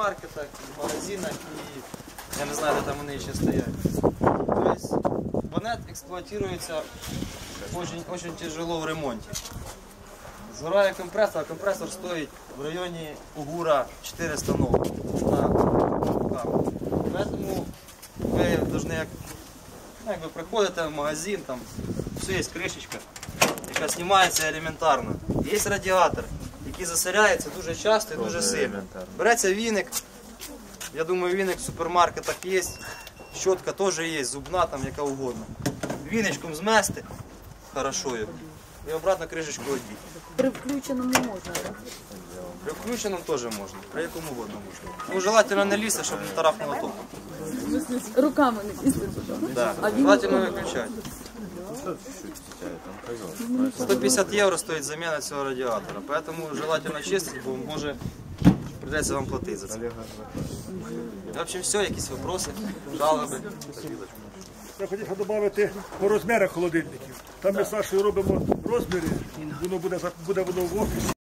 супермаркетах, в магазинах, і я не знаю, де там вони ще стоять. Тобто ванет експлуатується дуже тяжело в ремонті. Згорає компресор, а компресор стоїть в районі Угура 400 ног на руках. Тому ви повинні як, ну, як ви приходите в магазин, там все є кришечка, яка знімається елементарно. Є радіатор, який засоряється дуже часто і дуже сильно. Береться віник. Я думаю, віник в супермаркетах є. Щотка теж є, зубна там яка угодно. Віничком змести, хорошо. І обратно кришечку одіти. При включеному можна, так? При включеному теж можна, при якому угодно можна. Ну, желательно не лізти, щоб не тарахнуло током. Руками не лізти. Да. Желательно виключати. 150 євро стоїть заміна цього радіатора, поэтому желательно чистити, бо може придеться вам платити за це. В общем, все, якісь вопроси, жалоби. Я хотів додати по розмірах холодильників. Там ми з Сашою робимо розміри, воно буде, буде воно в офісі.